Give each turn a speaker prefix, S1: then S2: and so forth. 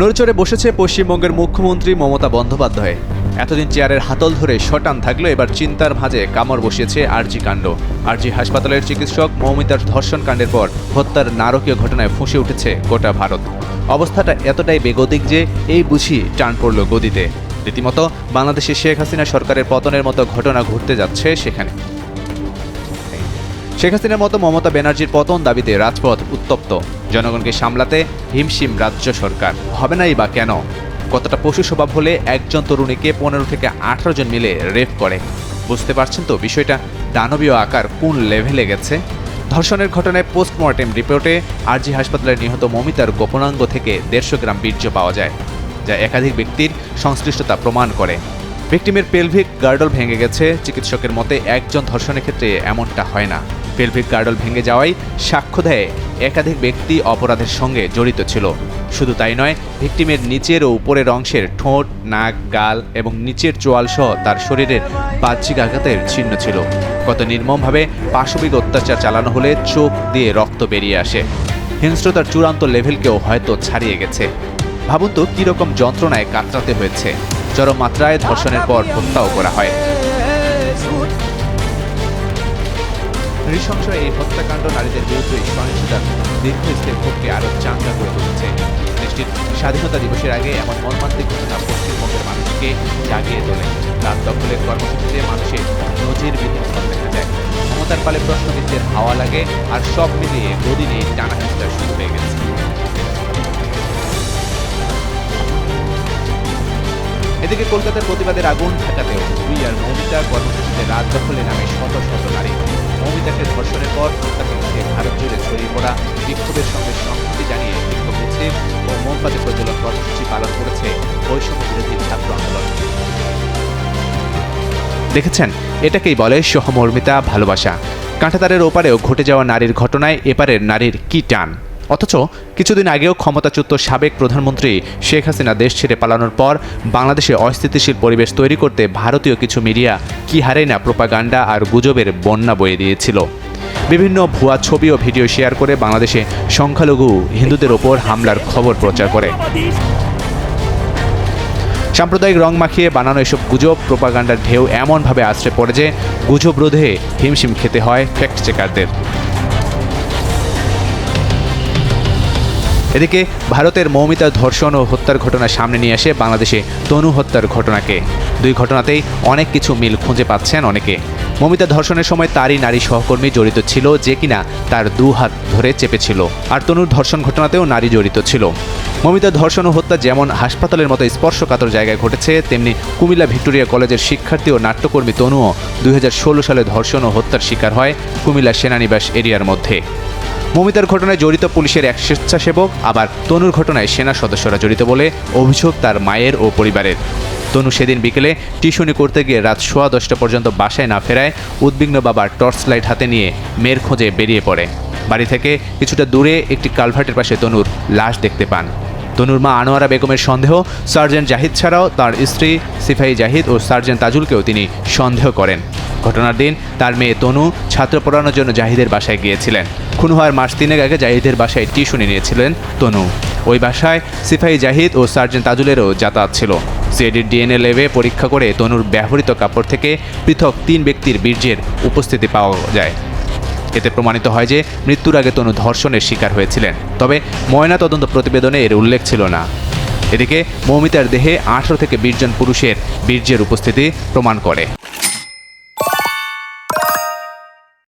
S1: নড়চড়ে বসেছে পশ্চিমবঙ্গের মুখ্যমন্ত্রী মমতা বন্দ্যোপাধ্যায়। এতদিন চেয়ারের হাতল ধরে শটান থাকল এবার চিন্তার ভাঁজে কামড় বসিয়েছে আরজি কাণ্ড। আরজি হাসপাতালের চিকিৎসক মৌমিতার ধর্ষণ কাণ্ডের পর হত্যার নারকীয় ঘটনায় ফুঁসে উঠেছে গোটা ভারত। অবস্থাটা এতটাই বেগতিক যে এই বুঝি টান পড়ল গদিতে। রীতিমতো বাংলাদেশে শেখ হাসিনা সরকারের পতনের মতো ঘটনা ঘটতে যাচ্ছে সেখানে। শেখ হাসিনার মতো মমতা ব্যানার্জির পতন দাবিতে রাজপথ উত্তপ্ত। জনগণকে সামলাতে হিমশিম রাজ্য সরকার। হবে নাই বা কেন? কতটা পশু স্বভাব হলে একজন তরুণীকে পনেরো থেকে আঠারো জন মিলে রেপ করে? বুঝতে পারছেন তো বিষয়টা? দানবীয় আকার কোন লেভেলে গেছে? ধর্ষণের ঘটনায় পোস্টমর্টেম রিপোর্টে আরজি হাসপাতালের নিহত মমিতার গোপনাঙ্গ থেকে দেড়শো গ্রাম বীর্য পাওয়া যায়, যা একাধিক ব্যক্তির সংশ্লিষ্টতা প্রমাণ করে। ভিক্টিমের পেলভিক গার্ডল ভেঙে গেছে, চিকিৎসকের মতে একজন ধর্ষণের ক্ষেত্রে এমনটা হয় না। পেলভিক গার্ডল ভেঙে যাওয়ায় সাক্ষ্য দেয়, একাধিক ব্যক্তি অপরাধের সঙ্গে জড়িত ছিল। শুধু তাই নয়, ভিকটিমের নিচের ও উপরের অংশের ঠোঁট, নাক, গাল এবং নিচের চোয়াল সহ তার শরীরের বাহ্যিক আঘাতের চিহ্ন ছিল। কত নির্মমভাবে পাশবিক অত্যাচার চালানো হলে চোখ দিয়ে রক্ত বেরিয়ে আসে। হিংস্রতার চূড়ান্ত লেভেলকেও হয়তো ছাড়িয়ে গেছে। ভাবুন তো, কীরকম যন্ত্রণায় কাতরাতে হয়েছে। চরম মাত্রায় ধর্ষণের পর হত্যাও করা হয়। নৃশংস এই হত্যাকাণ্ড নারীদের বিরুদ্ধে সহিংসতার দীর্ঘস্থায়ী ক্ষোভকে আরও চাঙ্গা করে তুলেছে। দেশটির স্বাধীনতা দিবসের আগে এমন মর্মান্তিক ঘটনা পশ্চিমবঙ্গের মানুষকে জাগিয়ে তোলে। রাত দখলের কর্মসূচিতে মানুষের নজিরবিহীন দেখা যায়। ক্ষমতার পালে প্রশ্নবিদদের হাওয়া লাগে আর সব মিলিয়ে গদি নিয়ে টানা হেঁচড়া শুরু হয়ে গেছে। এদিকে কলকাতার প্রতিবাদের আগুন ঢাকাতেও দুই আর মৌমিতা কর্মসূচিতে রাত দখলে নামে শত শত নারী। মৌমিতাকে ধর্ষণের পর হত্যাকে ঘিরে ভারত জুড়ে ছড়িয়ে পড়া বিক্ষোভের সঙ্গে সংহতি জানিয়ে বিক্ষোভ মিছিল ও মোমবাতি প্রজ্বলন কর্মসূচি পালন করেছে বৈষম্য বিরোধী ছাত্র আন্দোলন। দেখেছেন, এটাকেই বলে সহমর্মিতা ভালোবাসা। কাঁঠাতারের ওপারেও ঘটে যাওয়া নারীর ঘটনায় এপারের নারীর কি টান? অথচ কিছুদিন আগেও ক্ষমতাচ্যুত সাবেক প্রধানমন্ত্রী শেখ হাসিনা দেশ ছেড়ে পালানোর পর বাংলাদেশে অস্থিতিশীল পরিবেশ তৈরি করতে ভারতীয় কিছু মিডিয়া কি হারে না প্রোপাগান্ডা আর গুজবের বন্যা বয়ে দিয়েছিল। বিভিন্ন ভুয়া ছবি ও ভিডিও শেয়ার করে বাংলাদেশে সংখ্যালঘু হিন্দুদের ওপর হামলার খবর প্রচার করে। সাম্প্রদায়িক রং মাখিয়ে বানানো এসব গুজব প্রোপাগান্ডার ঢেউ এমনভাবে আশ্রে পড়ে যে গুজব রোধে হিমশিম খেতে হয় ফ্যাক্ট চেকারদের এদিকে ভারতের মৌমিতা ধর্ষণ ও হত্যার ঘটনা সামনে নিয়ে আসে বাংলাদেশে তনু হত্যার ঘটনাকে। দুই ঘটনাতেই অনেক কিছু মিল খুঁজে পাচ্ছেন অনেকে। মমিতা ধর্ষণের সময় তারই নারী সহকর্মী জড়িত ছিল যে কিনা তার দু হাত ধরে চেপেছিল, আর তনুর ধর্ষণ ঘটনাতেও নারী জড়িত ছিল। মমিতা ধর্ষণ ও হত্যা যেমন হাসপাতালের মতো স্পর্শকাতর জায়গায় ঘটেছে, তেমনি কুমিল্লা ভিক্টোরিয়া কলেজের শিক্ষার্থী ও নাট্যকর্মী তনুও দুই হাজার ষোলো সালে ধর্ষণ ও হত্যার শিকার হয় কুমিল্লা সেনানিবাস এরিয়ার মধ্যে। মমিতার ঘটনায় জড়িত পুলিশের এক স্বেচ্ছাসেবক, আবার তনুর ঘটনায় সেনা সদস্যরা জড়িত বলে অভিযোগ তার মায়ের ও পরিবারের। তনু সেদিন বিকেলে টিউশনি করতে গিয়ে রাত সোয়া দশটা পর্যন্ত বাসায় না ফেরায় উদ্বিগ্ন বাবার টর্চ লাইট হাতে নিয়ে মেয়ের খোঁজে বেরিয়ে পড়ে। বাড়ি থেকে কিছুটা দূরে একটি কালভার্টের পাশে তনুর লাশ দেখতে পান। তনুর মা আনোয়ারা বেগমের সন্দেহ, সার্জেন্ট জাহিদ ছাড়াও তার স্ত্রী সিফাই জাহিদ ও সার্জেন্ট তাজুলকেও তিনি সন্দেহ করেন। ঘটনার দিন তার মেয়ে তনু ছাত্র পড়ানোর জন্য জাহিদের বাসায় গিয়েছিলেন। খুন হওয়ার মাস তিনেক আগে জাহিদের বাসায় টিউশনি নিয়েছিলেন তনু। ওই বাসায় সিফাই জাহিদ ও সার্জেন্ট তাজুলেরও যাতায়াত ছিল। সিআইডির ডিএনএ লেবে পরীক্ষা করে তনুর ব্যবহৃত কাপড় থেকে পৃথক তিন ব্যক্তির বীর্যের উপস্থিতি পাওয়া যায়। এতে প্রমাণিত হয় যে মৃত্যুর আগে তনু ধর্ষণের শিকার হয়েছিলেন। তবে ময়না তদন্ত প্রতিবেদনে এর উল্লেখ ছিল না। এদিকে মৌমিতার দেহে আঠারো থেকে বিশ জন পুরুষের বীর্যের উপস্থিতি প্রমাণ করে।